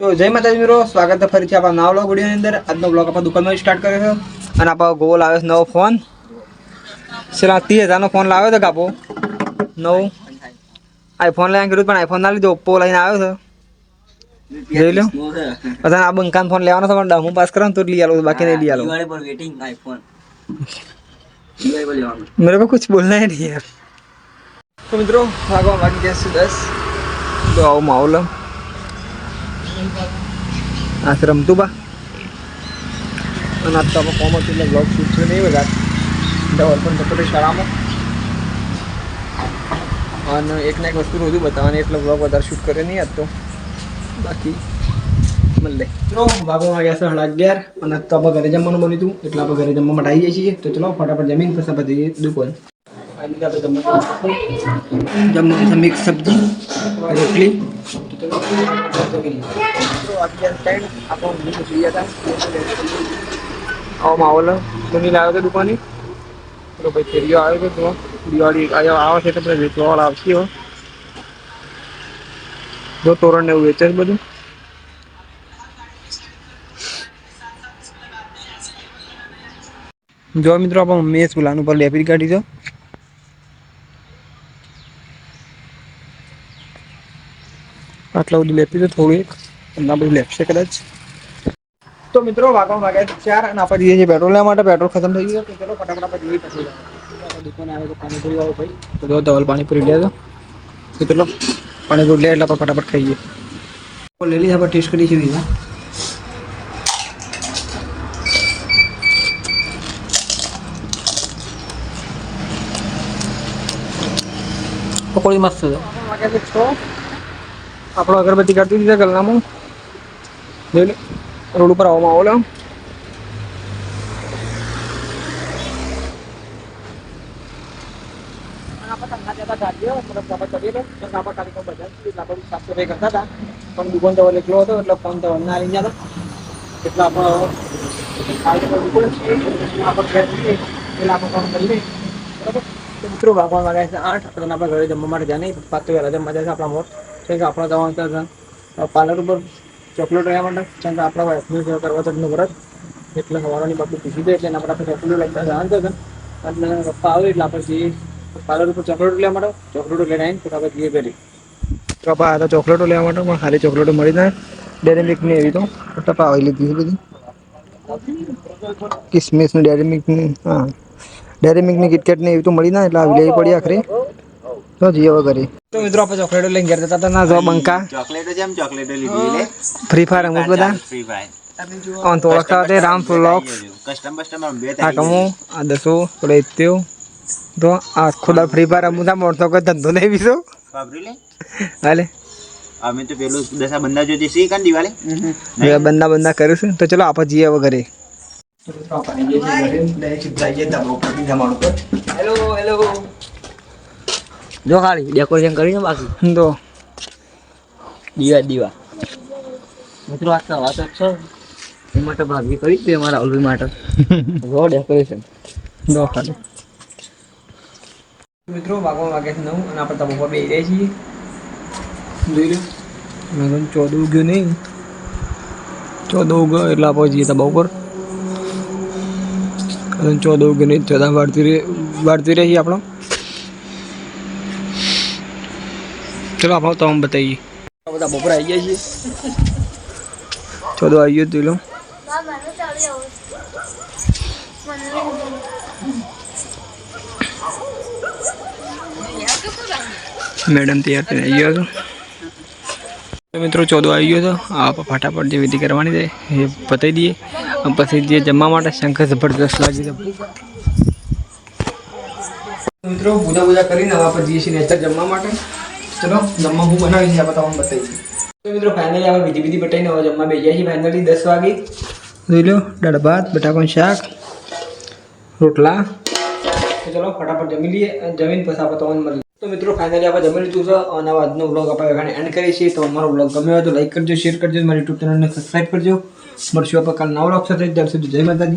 તો જય માતાજી મિત્રો સ્વાગત છે ફરીથી આપણા નવા બ્લોગ વિડીયોની અંદર. આજનો બ્લોગ આપણા દુકાનમાં સ્ટાર્ટ કર્યો છે અને આપણો ગોલ આવ્યો છે નવો ફોન સેલા ત્રીસ હજારનો ફોન લાવ્યો હતો કાપો નવો. આઈફોન લઈને કર્યું પણ આઈફોન ના લીધો ઓપ્પો લઈને આવ્યો છે. જોઈ લો. બધા આ બંકાન ફોન લેવાનો છે પણ હું પાસ કરાવ તો લઈ આલો બાકી નહીં લઈ આલો. આઈફોન મેરે કો કુછ બોલના નહીં યાર. તો મિત્રો આગળ બાકી ગયા છે દસ. તો આવો માહોલ. આજ રમતું બા. અને આજ તો આપણે કોમ હતું એટલે બ્લોગ શૂટ છે નહીં બધા. ડબલ પણ થતો શાળામાં. અને એક ને એક વસ્તુ બધું બતાવવાની, એટલે બ્લોગ વધારે શૂટ કરે નહીં આજ તો. બાકી મળે ચલો બાબા વાગ્યા છે સાડા અગિયાર, અને આજ તો આપણે ઘરે જમવાનું બન્યું હતું, એટલે આપણે ઘરે જમવા માટે આવી જઈએ છીએ. તો ચલો, ફટાફટ જમીન પછી પછી દુકાન. જમવાનું છે મિક્સ સબ્જી રોટલી આવો માહોલ સુનિલ આવ્યો હતો દુકાને તો ભાઈ ફેરીઓ આવ્યો હતો તો દિવાળી આવે છે તો પછી વેચવાવાળા આવશે હો જો તોરણ ને એવું વેચે છે બધું જો મિત્રો આપણે મેસ ચૂલાનું પર લેપી કાઢી દો આટલા બધું લેપી તો થોડું એક એમના બધું લેપશે કદાચ. તો મિત્રો, વાગવા વાગ્યા ચાર અને આપણે જઈએ છીએ પેટ્રોલ લેવા માટે. પેટ્રોલ ખતમ થઈ ગયું તો ચલો, ફટાફટ આપણે જોઈએ પેટ્રોલ દુકાને આવે તો પાણીપુરી વાળો ભાઈ. તો જો, ધવલ પાણીપુરી લે તો. ચલો પાણીપુરી લે એટલે આપણે ફટાફટ ખાઈએ. લઈ લીધી આપણે ટેસ્ટ કરી છે. બીજા પકોડી મસ્ત છે. આપણો અગરબત્તી કાઢી દીધા ગલનામાં. જોઈ રોડ ઉપર આવવામાં આવો લો પણ દુકાન તો એકલો હતો, એટલે ફોન તો ના લઈ જતો એટલે આપણો મિત્રો ભાગવા વાગ્યા છે આઠ આપણે ઘરે જમવા માટે જાય નહીં પપ્પા તો જમવા જાય છે આપણા મોટ છે કે આપણો જવાનું ત્યાં પાર્લર ઉપર ચોકલેટ રહ્યા માટે કેમ કે આપણા વાઈફની સેવા કરવા એમનું વ્રત. એટલે સવારની બાપુ પૂછી દે એટલે એના પર આપણે ચોકલેટ લઈ જવાનું હતા અને પપ્પા આવે એટલે આપણે જઈએ. પાર્લર ઉપર ચોકલેટ લેવા માટે ચોકલેટો લઈને આવીને આપણે જઈએ ઘરે. પપ્પા આ તો ચોકલેટો લેવા માટે પણ ખાલી ચોકલેટો મળી જાય. ડેરી મિલ્કની એવી તો. પપ્પા આવી લીધી બધી. કિસમિસની ડેરી મિલ્કની, હા. ડેરી મિલ્કની કિટકેટની એવી તો મળી ના એટલે આવી લેવી પડી આખરે. તો હવે તો મિત્રો આપણે ચોકલેટો લઈને ઘેર જતા હતા. ના જો બંકા. ચોકલેટો જેમ ચોકલેટો લીધી લે. ફ્રી ફાયર રમત બધા? ફ્રી ફાયર આમ તો ઓળખતા હતા રામ ફ્લોક્સ કસ્ટમ કસ્ટમ બે આ કમો આ દસો પેલો ઇત્યો તો આ ખુદા ફ્રી ફાયર રમું તા કોઈ ધંધો નહીં બીજો. વાપરી લે. હાલે અમે તો પેલું દસા બંદા જોતી સી કાન દિવાળી? હવે બંદા બંદા કર્યું છે તો ચલો આપણે જઈએ વગરે. હેલો હેલો જો ખાલી ડેકોરેશન કરીને બાકી તો દીવા દીવા મિત્રો આ વાત છે એ માટે ભાગી કરી તે અમારા ઓલવી માટે જો ડેકોરેશન દો ખાલી મિત્રો વાગવા વાગે છે નવ અને આપણે તબો બે રહીએ છીએ જોઈ લો મેં તો ચૌદ ઉગ્યો નહીં ચૌદ ઉગ્યો એટલે આપણે જઈએ તબા ઉપર અને ચૌદ ઉગ્યો નહીં ચૌદા વાળતી રહી વાળતી રહી આપણો ચલો આપણો તો આમ બતાવીએ બધા બપોર આવી ગયા છીએ. ચલો આવી ગયો તું લો. મેડમ તૈયાર થઈને આવી ગયો હતો મિત્રો ચોદો આવી ગયો હતો આ ફટાફટ જે વિધિ કરવાની છે એ પતાવી દઈએ. પછી જે જમવા માટે શંકર જબરદસ્ત લાગી છે. મિત્રો પૂજા પૂજા કરીને હવે આપણે જઈએ છીએ નેચર જમવા માટે. ચલો, જમવા હું બનાવી છે, આપણે તમને બતાવી તો મિત્રો ફાઇનલી આપણે વિધિ વિધિ બતાવીને હવે જમવા બેસી ગયા છીએ. ફાઇનલી દસ વાગે. જોઈ લો દાળ ભાત બટાકાનું શાક, રોટલા. તો ચલો, ફટાફટ જમી લઈએ જમીન પછી આપણે તમને મળીએ તો મિત્રો ફાઇનલી આપણે જમી લીધું છે અને આજનો બ્લોગ આપણે એখানে એન્ડ કરીએ છીએ. તો અમારો બ્લોગ ગમ્યો હોય તો લાઈક કરજો શેર કરજો મારી યુટ્યુબ ચેનલને સબસ્ક્રાઈબ કરજો. મળશું આપણે કાલ નવો બ્લોગ સાથે. ત્યાર સુધી જય માતાજી.